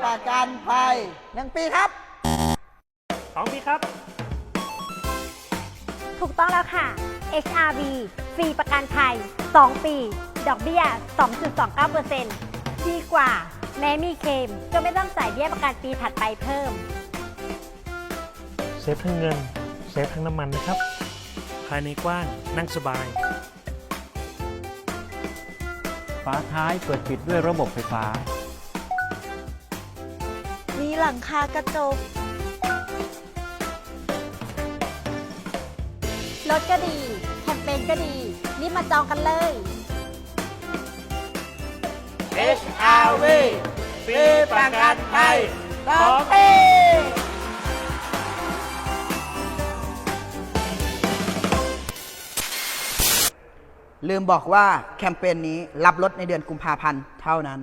HRV ฟรีประกันภัยหนึ่งปีครับ สองปีครับ ถูกต้องแล้วค่ะ HRV ฟรีประกันภัย 2 ปี ดอกเบี้ย 2.29%ดีกว่า แม้มีเคลมก็ไม่ต้องจ่ายเบี้ยประกันปีถัดไปเพิ่ม เซฟทั้งเงิน เซฟทั้งน้ำมันนะครับ ภายในกว้าง นั่งสบาย ฝาท้ายเปิดปิดด้วยระบบไฟฟ้ามี หลังคากระจก รถก็ดี แคมเปญก็ดีรีบมาจองกันเลย HRV ฟรีประกันภัยสองปีลืมบอกว่าแคมเปญนี้รับลดในเดือนกุมภาพันธ์เท่านั้น